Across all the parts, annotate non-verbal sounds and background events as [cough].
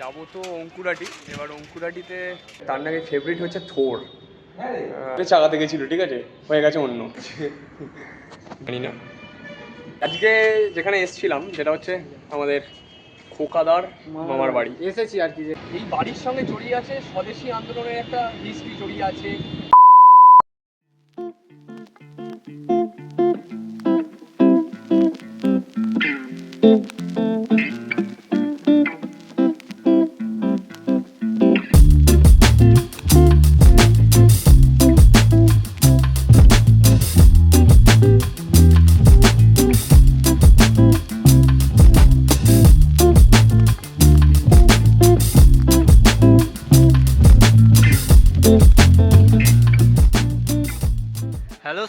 যাব তো অঙ্কুরাটি। এবার অঙ্কুরাটিতে তার নাকি ফেভারিট হচ্ছে থোর। চাকাতে চাগাতে গেছিল ঠিক আছে? হয়ে গেছে অন্য। জানি না। আজকে যেখানে এসছিলাম যেটা হচ্ছে আমাদের খোকাদার মামার বাড়ি। এসেছি আর কি যে এই বাড়ির সঙ্গে জড়িয়ে আছে স্বদেশি আন্দোলনের একটা হিস্ট্রি জড়িয়ে আছে।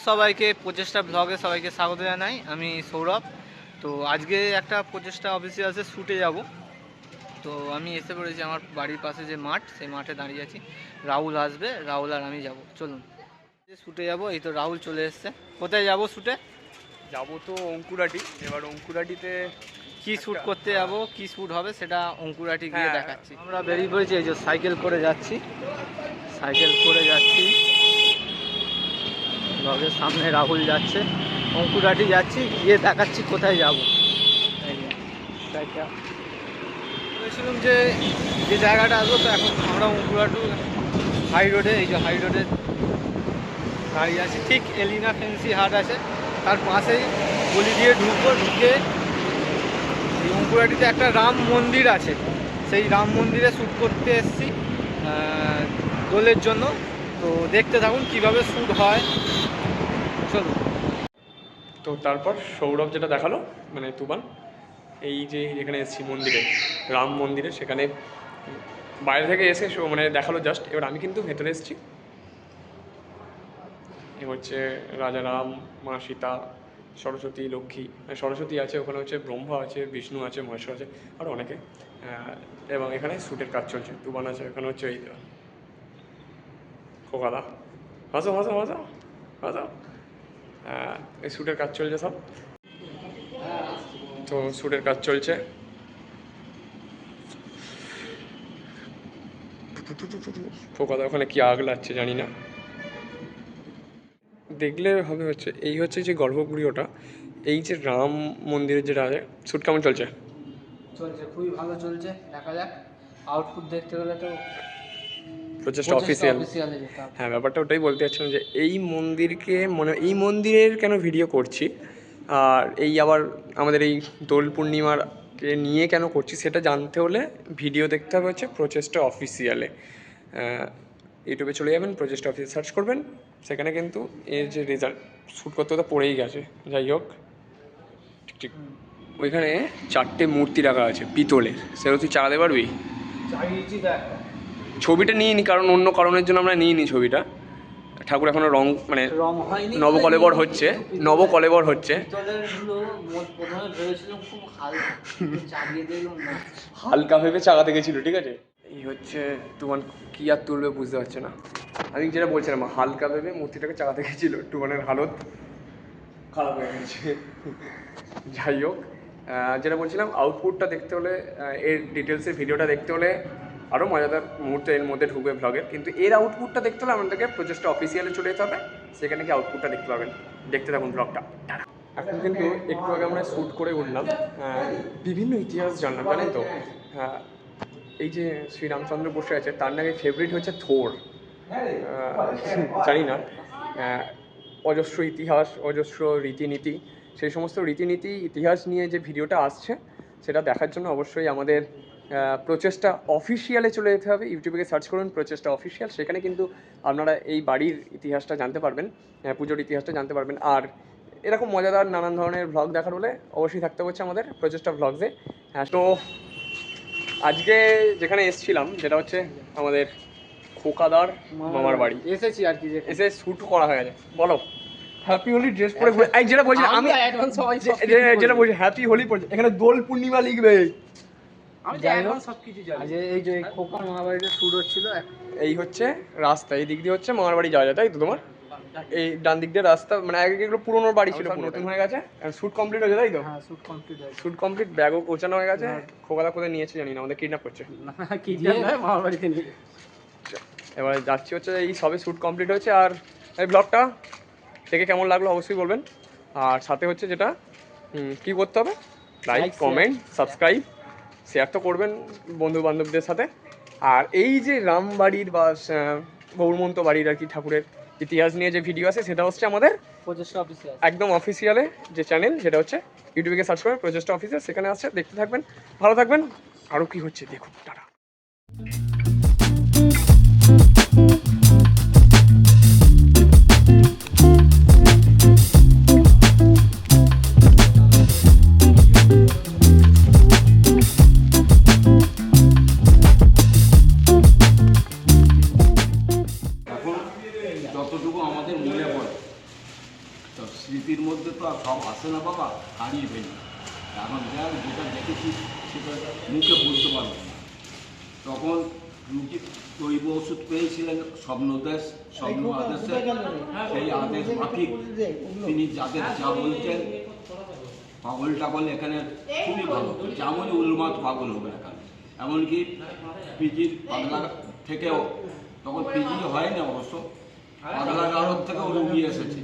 সবাইকে প্রচেষ্টা ব্লগে সবাইকে স্বাগত জানাই। আমি সৌরভ। তো আজকে একটা প্রচেষ্টা অফিসে আছে শুটে যাব। তো আমি এসে পড়েছি আমার বাড়ির পাশে যে মাঠ সেই মাঠে দাঁড়িয়ে আছি। রাহুল আসবে রাহুল আর আমি যাব। চলুন। শুটে যাব এই তো রাহুল চলে এসছে। কোথায় যাব শুটে যাব তো অঙ্কুরাটি। এবার অঙ্কুরাটিতে কি শ্যুট করতে যাব কি শ্যুট হবে সেটা অঙ্কুরাটি গিয়ে হ্যাঁ। দেখাচ্ছি। আমরা বেরিয়ে পড়েছি এই যে সাইকেল করে যাচ্ছি। সাইকেল করে যাচ্ছি। ব্লগের সামনে রাহুল যাচ্ছে। অঙ্কুরাটি যাচ্ছি, গিয়ে দেখাচ্ছি কোথায় যাব। বলেছিলাম যে যে জায়গাটা আসব, তো এখন আমরা অঙ্কুরাটু হাই রোডে এই যে হাই রোডে দাঁড়িয়ে আছি। ঠিক এলিনা ফেন্সি হাট আছে। তার পাশেই গলি দিয়ে ঢুকবো, ঢুকে এই অঙ্কুরাটিতে একটা রাম মন্দির আছে। সেই রাম মন্দিরে শ্যুট করতে এসেছি দোলের জন্য। তো দেখতে থাকুন কীভাবে শ্যুট হয়। চলুন তো তারপর সৌরভ যেটা দেখাল মানে তুবান এই যে যেখানে এসেছি মন্দিরে, রাম মন্দিরে, সেখানে বাইরে থেকে এসে মানে দেখাল জাস্ট এবার আমি কিন্তু ভেতরে এসেছি। এ হচ্ছে রাজা রাম, মা সীতা, সরস্বতী, লক্ষ্মী। মানে সরস্বতী আছে, ওখানে হচ্ছে ব্রহ্মা আছে, বিষ্ণু আছে, মহেশ্বর আছে আরও অনেকে। এবং এখানে শ্যুটের কাজ চলছে। তুবান আছে, এখানে হচ্ছে এই খোকাদা, হাসো হাসো হাসো হাসো। এই শ্যুটের কাজ চলছে সব? তো শ্যুটের কাজ চলছে। পোকাদা ওখানে কি আগ লাগছে জানি না। দেখলে হবে হচ্ছে, এই হচ্ছে যে গর্ভগুড়ি ওটা এই যে রাম মন্দিরের যেটা আছে, শ্যুট কেমন চলছে? চলছে, খুবই ভালো চলছে, দেখা যাক। আউটপুট দেখতে গেলে তো প্রচেষ্টা অফিসিয়াল হ্যাঁ ব্যাপারটা ওটাই বলতে চাচ্ছিলাম যে এই মন্দিরকে মনে এই মন্দিরের কেন ভিডিও করছি? আর এই আবার আমাদের এই দোল পূর্ণিমার নিয়ে কেন করছি সেটা জানতে হলে ভিডিও দেখতে হবে হচ্ছে প্রচেষ্টা অফিসিয়ালে ইউটিউবে চলে যাবেন প্রচেষ্টা অফিসে সার্চ করবেন। সেখানে কিন্তু এর যে রেজাল্ট শ্যুট করতে তো পড়েই গেছে। যাই হোক ঠিক ঠিক। ওইখানে চারটে মূর্তি রাখা আছে পিতলের। সেটা তুই চালাতে পারবি? চালিয়েছি দেখ। ছবিটা নিয়ে নি কারণ অন্য কারণের জন্য আমরা নিয়ে নিই ছবিটা। ঠাকুর এখনও রং মানে নবকলেবর হচ্ছে নবকলেবর হচ্ছে। না হালকা ভেবে চাগাতে গেছিল ঠিক আছে? এই হচ্ছে টুমান কি আর তুলবে বুঝতে পারছে না। আমি যেটা বলছিলাম হালকা ভেবে মূর্তিটাকে চাগাতে গেছিল টুমানের হালত খারাপ হয়ে গেছে। যাই হোক যেটা বলছিলাম আউটপুটটা দেখতে হলে এর ডিটেলসের ভিডিওটা দেখতে হলে আরও মজাদার মুহূর্ত এর মধ্যে ঢুকবে ভ্লগের কিন্তু এর আউটপুটটা দেখতে হলে আমাদেরকে প্রচেষ্টা অফিসিয়ালে চলে যেতে হবে। সেখানে কি আউটপুটটা দেখতে পাবেন। দেখতে থাকুন ব্লগটা এখন কিন্তু একটু আগে আমরা শ্যুট করে উঠলাম। বিভিন্ন ইতিহাস জানলাম, জানেন তো? এই যে শ্রীরামচন্দ্র বসে আছে, তার নাকি ফেভারিট হচ্ছে থোর। [laughs] জানি না। অজস্র ইতিহাস, অজস্র রীতিনীতি, সেই সমস্ত রীতিনীতি, ইতিহাস নিয়ে যে ভিডিওটা আসছে, সেটা দেখার জন্য অবশ্যই আমাদের প্রচেষ্টা অফিসিয়ালে চলে যেতে হবে। ইউটিউবে সার্চ করুন প্রচেষ্টা অফিসিয়াল সেখানে কিন্তু আপনারা এই বাড়ির ইতিহাসটা জানতে পারবেন পুজোর ইতিহাসটা জানতে পারবেন। আর এরকম মজাদার নানান ধরনের ভ্লগ দেখার হলে অবশ্যই থাকতে হচ্ছে আমাদের প্রচেষ্টা ভ্লগসে হ্যাঁ তো আজকে যেখানে এসছিলাম যেটা হচ্ছে আমাদের খোকাদার মামার বাড়ি। এসেছি আর কি যে এসে শ্যুট করা হয়ে গেছে। বলো হ্যাপি হোলি ড্রেস পরে যেটা বলছি আমি যেটা বলছি হ্যাপি হোলি পড়ছে এখানে দোল পূর্ণিমা লিখবে। এই যে খোকা মহাবাড়িতে শুট হচ্ছিল এই হচ্ছে রাস্তা এই দিক দিয়ে হচ্ছে মামার বাড়ি যাওয়া যায় তাই তো তোমার? এই ডান দিক দিয়ে রাস্তা মানে আগে এগুলো পুরোনো বাড়ি ছিল নতুন হয়ে গেছে? শুট কমপ্লিট হয়েছে তাই তো? হ্যাঁ শুট কমপ্লিট হয়েছে। শুট কমপ্লিট ব্যাগও গোছানো হয়ে গেছে। খোকাদা কোথায় নিয়েছে জানি না আমাদের কিডন্যাপ করছে। মামার বাড়িতে নিয়ে এবারে যাচ্ছি হচ্ছে এই সবে শ্যুট কমপ্লিট হয়েছে আর এই ব্লগটা দেখে কেমন লাগল অবশ্যই বলবেন। আর সাথে হচ্ছে যেটা কি করতে হবে? লাইক কমেন্ট সাবস্ক্রাইব শেয়ার তো করবেন বন্ধু বান্ধবদের সাথে। আর এই যে রামবাড়ির বা গৌরমন্ত বাড়ির আর কি ঠাকুরের ইতিহাস নিয়ে যে ভিডিও আছে সেটা হচ্ছে আমাদের প্রচেষ্টা একদম অফিসিয়ালে যে চ্যানেল সেটা হচ্ছে ইউটিউবে সার্চ করবেন প্রচেষ্টা অফিসিয়াল সেখানে আছে দেখতে থাকবেন ভালো থাকবেন। আরও কি হচ্ছে দেখুন টাটা। যতটুকু আমাদের মনে পড়ে তো স্মৃতির মধ্যে তো আর সব আসে না বাবা, হারিয়ে ফেলি। এখন যা যেটা দেখেছি, সেটা মুখে বলতে পারব না। তখন রুগী জৈব ওষুধ পেয়েছিলেন, স্বপ্নদেশ স্বপ্ন আদেশে সেই আদেশ মাফিক। তিনি যাদের যা বলতেন পাগল টাগল এখানে খুবই ভালো। যেমনই উন্মাদ পাগল হবে এখানে এমনকি পিজির পাগলা থেকেও, তখন পিজি হয় না অবশ্য। পাগলা গারদ থেকেও রুগী এসেছে।